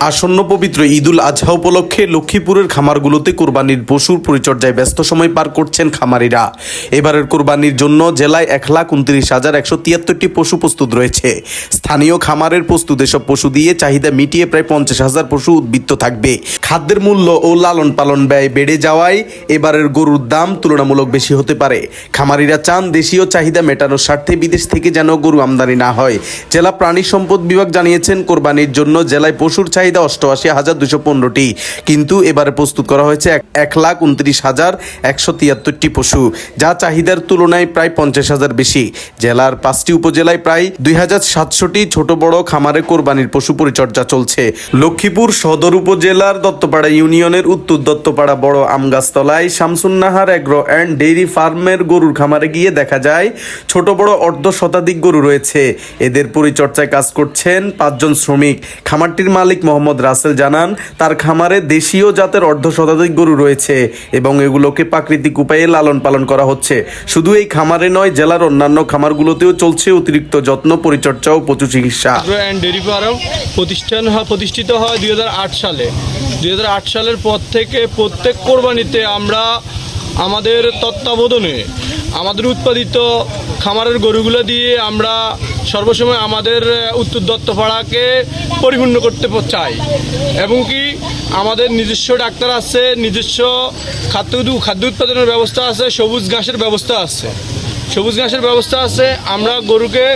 আসন্ন পবিত্র ঈদুল আজহা উপলক্ষে লক্ষ্মীপুরের খামারগুলোতে কোরবানির পশুর পরিচর্যায় ব্যস্ত সময় পার করছেন খামারিরা। এবারের কোরবানির জন্য জেলায় এক লাখ উনত্রিশ হাজার একশো তিয়াত্তরটি পশু প্রস্তুত রয়েছে। স্থানীয় খামারের প্রস্তুত এসব পশু দিয়ে চাহিদা মিটিয়ে প্রায় পঞ্চাশ হাজার পশু উদ্বৃত্ত থাকবে। খাদ্যের মূল্য ও লালন পালন ব্যয় বেড়ে যাওয়ায় এবারের গরুর দাম তুলনামূলক বেশি হতে পারে। খামারিরা চান দেশীয় চাহিদা মেটানোর স্বার্থে বিদেশ থেকে যেন গরু আমদানি না হয়। জেলা প্রাণী সম্পদ বিভাগ জানিয়েছেন, কোরবানির জন্য জেলায় পশুর চাহিদা অষ্টআশি হাজার দুশো পনেরোটি। কিন্তু এবারে প্রস্তুত করা হয়েছে এক- লাখ উনত্রিশ হাজার একশো তিয়াত্তরটি পশু, যা চাহিদার তুলনায় প্রায় পঞ্চাশ হাজার বেশি। জেলার পাঁচটি উপজেলায় প্রায় দুই হাজার সাতশোটি ছোট বড় খামারে কোরবানির পশু পরিচর্যা চলছে। লক্ষ্মীপুর সদর উপজেলার দত্তপাড়া ইউনিয়নের উত্তর দত্তপাড়া বড় আমগাছতলায় শামসুন্নাহার এগ্রো অ্যান্ড ডেইরি ফার্মের গরুর খামারে গিয়ে দেখা যায়, ছোট বড় অর্ধ শতাধিক গরু রয়েছে। এদের পরিচর্যায় কাজ করছেন পাঁচজন শ্রমিক। খামারটির মালিক মোহাম্মদ রাসেল জানান, তার খামারে দেশীয় জাতের অর্ধ শতাধিক গরু রয়েছে এবং এগুলোকে প্রাকৃতিক উপায়ে লালন পালন করা হচ্ছে। শুধু এই খামারে নয়, জেলার অন্যান্য খামারগুলোতেও চলছে অতিরিক্ত যত্ন, পরিচর্যা ও পশু চিকিৎসা। ডেরি ফার্ম প্রতিষ্ঠান প্রতিষ্ঠিত হয় দুই হাজার আট সালে। দুই হাজার আট সালের পর থেকে প্রত্যেক কোরবানিতে আমরা আমাদের তত্ত্বাবধানে আমাদের উৎপাদিত খামারের গরুগুলো দিয়ে আমরা সর্বসময় আমাদের উত্তর দত্তপাড়াকে পরিপূর্ণ করতে চাই। এবং কি আমাদের নিজস্ব ডাক্তার আছে, নিজস্ব খাদ্য খাদ্য উৎপাদনের ব্যবস্থা আছে, সবুজ ঘাসের ব্যবস্থা আছে। সবুজ ঘাসের ব্যবস্থা আছে, আমরা গরুকে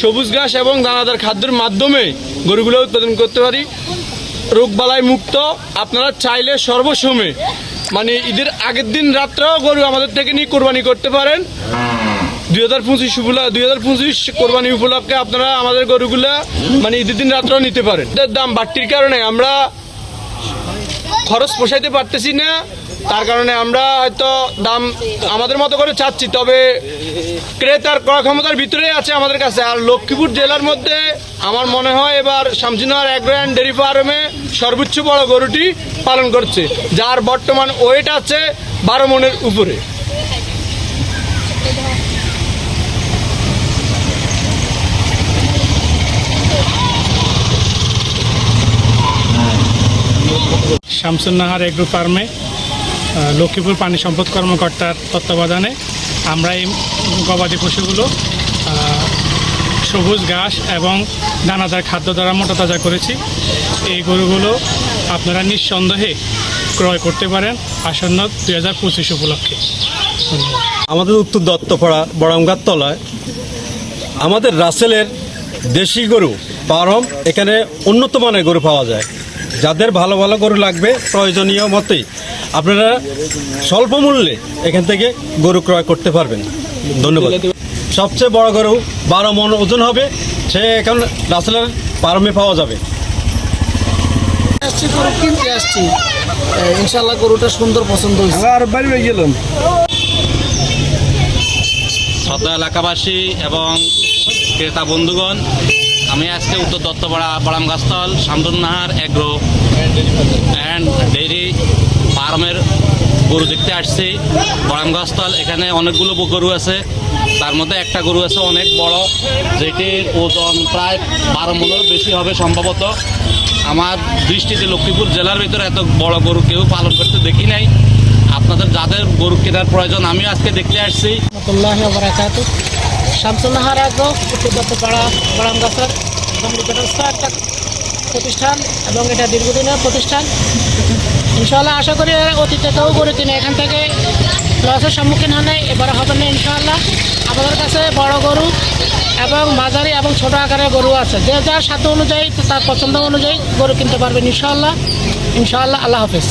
সবুজ ঘাস এবং দানাদার খাদ্যের মাধ্যমে গরুগুলো উৎপাদন করতে পারি। রোগবালাই মুক্ত, আপনারা চাইলে সর্বসময় মানে ঈদের আগের দিন রাত্রেও গরু আমাদের থেকে নিয়ে কোরবানি করতে পারেন। দুই হাজার পঁচিশ দুই হাজার পঁচিশ কোরবানি উপলক্ষে আপনারা আমাদের গরুগুলা মানে ঈদের দিন রাত্রেও নিতে পারেন। এদের দাম বাড়তির কারণে আমরা খরচ পোষাইতে পারতেছি না। তার কারণে আমরা হয়তো দাম আমাদের মতো করে চাচ্ছি, তবে ক্রেতার ক্রয় ক্ষমতার ভিতরেই আছে আমাদের কাছে। আর লক্ষ্মীপুর জেলার মধ্যে আমার মনে হয় এবার শামসিনগর অ্যাগ্রো অ্যান্ড ডেরি ফার্মে সর্বোচ্চ বড় গরুটি পালন করছে, যার বর্তমান ওয়েট আছে বারো মনের উপরে। শামসুন্নাহার এগ্রো ফার্মে লক্ষ্মীপুর পানি সম্পদ কর্মকর্তার তত্ত্বাবধানে আমরা এই গবাদি পশুগুলো সবুজ ঘাস এবং দানাদার খাদ্য দ্বারা মোটা তাজা করেছি। এই গরুগুলো আপনারা নিঃসন্দেহে ক্রয় করতে পারেন আসন্ন দুই হাজার পঁচিশ উপলক্ষে। আমাদের উত্তর দত্তপাড়া বড়ামগার তলায় আমাদের রাসেলের দেশি গরু, পারম, এখানে উন্নত মানের গরু পাওয়া যায়। যাদের ভালো ভালো গরু লাগবে প্রয়োজনীয় মতেই আপনারা স্বল্প মূল্যে এখান থেকে গরু ক্রয় করতে পারবেন। ধন্যবাদ। সবচেয়ে বড় গরু বারো মন ওজন হবে সে এখন রাসেলের পারমে পাওয়া যাবে। আসছি গরু কিনতে আসছি। ইনশাল্লাহ গরুটা সুন্দর পছন্দ হয়েছে। শত এলাকাবাসী এবং ক্রেতা বন্ধুগণ আমি আজকে উত্তর দত্তপাড়া বড়াম গাছতল শামদুন্নাহার এগ্রো অ্যান্ড ডেইরি ফার্মের গরু দেখতে আসছি। বড়াম গাছতল এখানে অনেকগুলো গরু আছে। তার মধ্যে একটা গরু আছে অনেক বড়, যেটির ওজন প্রায় বারো মনের বেশি হবে সম্ভবত। আমার দৃষ্টিতে লক্ষ্মীপুর জেলার ভিতরে এত বড় গরু কেউ পালন করতে দেখি নাই। আপনাদের যাদের গরু কেনার প্রয়োজন, আমিও আজকে দেখতে আসছি। শামসুন্নাহার উত্তর দত্তপাড়া বড়ামগাছার নিকটস্থ একটা প্রতিষ্ঠান এবং এটা দীর্ঘদিনের প্রতিষ্ঠান। ইনশাল্লাহ আশা করি অতীতে কেউ গরু কিনে এখান থেকে লসের সম্মুখীন হয় নাই এবার হবে না ইনশাআল্লাহ। আমাদের কাছে বড় গরু এবং মাঝারি এবং ছোট আকারের গরু আছে। যে যার সাধ্য অনুযায়ী, তার পছন্দ অনুযায়ী গরু কিনতে পারবেন ইনশাআল্লাহ। ইনশাআল্লাহ, আল্লাহ হাফেজ।